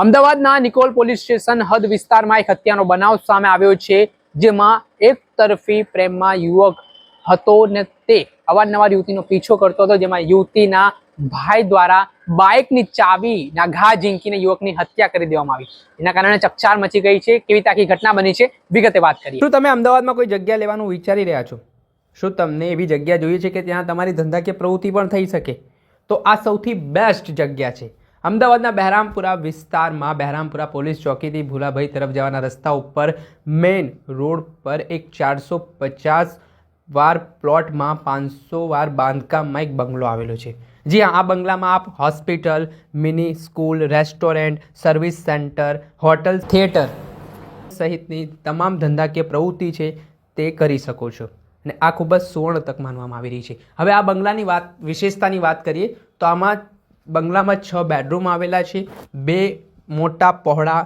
અમદાવાદના Nikol police station હદ વિસ્તારમાં એક હત્યાનો બનાવ સામે આવ્યો છે, જેમાં એક તરફી પ્રેમમાં યુવક હતો ને તે અવારનવાર યુવતીનો પીછો કરતો હતો, જેમાં યુવતીના ભાઈ દ્વારા બાઇકની ચાવીના ઘા ઝીંકીને યુવકની હત્યા કરી દેવામાં આવી. એના કારણે ચકચાર મચી ગઈ છે. કેવી તાકી ઘટના બની છે, વિગતે વાત કરીએ. શું તમે અમદાવાદમાં કોઈ જગ્યા લેવાનું વિચારી રહ્યા છો? શું તમને એવી જગ્યા જોઈએ છે કે ત્યાં તમારી ધંધાકીય પ્રવૃત્તિ પણ થઈ શકે? તો આ સૌથી બેસ્ટ જગ્યા છે. અમદાવાદના બહેરામપુરા વિસ્તારમાં બહેરામપુરા પોલીસ ચોકીથી ભૂલાભાઈ તરફ જવાના રસ્તા ઉપર મેઇન રોડ પર એક ચારસો પચાસ વાર પ્લોટમાં પાંચસો વાર બાંધકામમાં એક બંગલો આવેલો છે. જી હા, આ બંગલામાં આપ hospital, mini school, restaurant, service centre, hotel, theatre સહિતની તમામ ધંધાકીય પ્રવૃત્તિ છે તે કરી શકો છો. અને આ ખૂબ જ સુવર્ણ તક માનવામાં આવી રહી છે. હવે આ બંગલાની વાત, વિશેષતાની વાત કરીએ તો આમાં બંગલામાં છ બેડરૂમ આવેલા છે બે મોટા પહોળા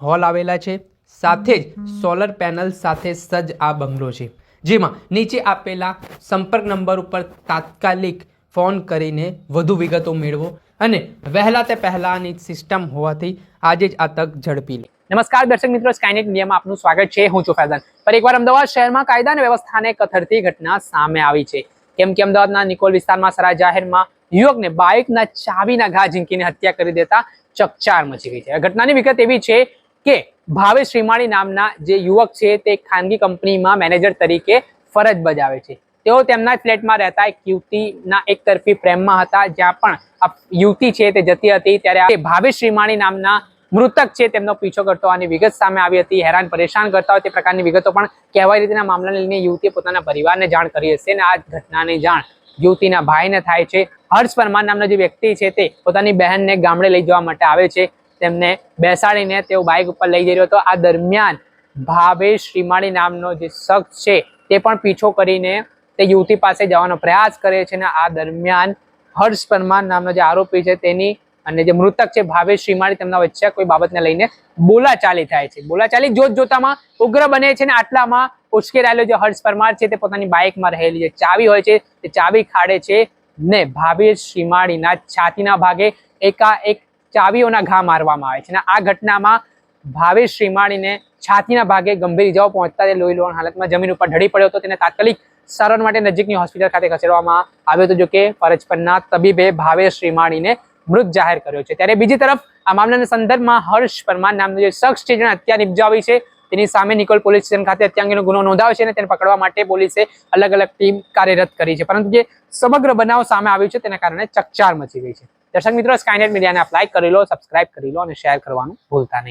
હોલ આવેલા છે સાથે જ સોલર પેનલ સાથે સજ્જ આ બંગલો છે. જેમાં નીચે આપેલા સંપર્ક નંબર ઉપર તાત્કાલિક ફોન કરીને વધુ વિગતો મેળવો અને વહેલા તે પહેલાંની સિસ્ટમ હોવાથી આજે જ આ તક ઝડપી લે. નમસ્કાર દર્શક મિત્રો સ્કાયનેટ મીડિયામાં આપનું સ્વાગત છે. હું છું ફૈઝાન. પર એકવાર અમદાવાદ શહેરમાં કાયદા અને વ્યવસ્થાને કથરતી ઘટના સામે આવી છે. કેમ કે અમદાવાદના નિકોલ વિસ્તારમાં સરા જાહેરમાં યુવકને બાઇકના ચાવીના ઘા ઝીંકીને હત્યા કરી દેતા ચકચાર મચી ગઈ છે. ઘટનાની વિગત એવી છે કે ભાવેશ શ્રીમાળી નામના જે યુવક છે તે ખાનગી કંપનીમાં મેનેજર તરીકે ફરજ બજાવે છે. તેઓ તેમના ફ્લેટમાં રહેતા એક યુવતીના એક તરફી પ્રેમમાં હતા, જ્યાં પણ આ યુવતી છે તે જતી હતી ત્યારે આ ભાવેશ શ્રીમાળી નામના મૃતક છે તેમનો પીછો કરતો આની વિગત સામે આવી હતી. હેરાન, પરેશાન કરતા હોય તે પ્રકારની વિગતો પણ કહેવાય રીતના મામલાને લઈને યુવતીએ પોતાના પરિવારને જાણ કરી હશે અને આ ઘટનાની જાણ યુવતીના ભાઈને થાય છે. હર્ષ પરમાર નામનો જે વ્યક્તિ છે તે પોતાની બહેનને ગામડે લઈ જવા માટે આવે છે. તેમને બેસાડીને તેઓ બાઇક ઉપર લઈ જઈ રહ્યો હતો. આ દરમિયાન ભાવેશ શ્રીમાળી નામનો જે શખ્સ છે તે પણ પીછો કરીને તે યુવતી પાસે જવાનો પ્રયાસ કરે છે અને આ દરમિયાન હર્ષ પરમાર નામનો જે આરોપી છે તેની અને જે મૃતક છે ભાવેશ શ્રીમાળી તેમના વચ્ચે કોઈ બાબતને લઈને બોલાચાલી થાય છે. બોલાચાલી જોત જોતામાં ઉગ્ર બને છે ને આટલામાં ઉશ્કેરાયેલો જે હર્ષ પરમાર છે તે પોતાની બાઇકમાં રહેલી જે ચાવી હોય છે, તે ચાવી ખાડે છે ને ભાવેશ શ્રીમાળીના છાતીના ભાગે એકા એક ચાવીઓના ઘા મારવામાં આવે છે. અને આ ઘટનામાં ભાવેશ શ્રીમાળીને છાતીના ભાગે ગંભીર ઇજાઓ પહોંચતા તે લોહી લોહણ હાલતમાં જમીન ઉપર ઢળી પડ્યો હતો. તેને તાત્કાલિક સારવાર માટે નજીકની હોસ્પિટલ ખાતે ખસેડવામાં આવ્યો હતો જોકે ફરજ પરના તબીબે ભાવેશ શ્રીમાળીને મૃત જાહેર કર્યો છે. ત્યારે બીજી તરફ આ મામલાના સંદર્ભમાં હર્ષ પરમાર નામનો જે શખ્સ છે જેને હત્યા નિપજાવી છે તેની સામે નિકોલ પોલીસ સ્ટેશન ખાતે હત્યા ગુનો નોંધાયો છે અને તેને પકડવા માટે પોલીસે અલગ અલગ ટીમ કાર્યરત કરી છે. પરંતુ જે સમગ્ર બનાવ સામે આવ્યો છે તેના કારણે ચકચાર મચી ગઈ છે. દર્શક મિત્રો સ્કાયનેટ મીડિયાને લાઈક કરી લો સબસ્ક્રાઇબ કરી લો અને શેર કરવાનું ભૂલતા નહીં.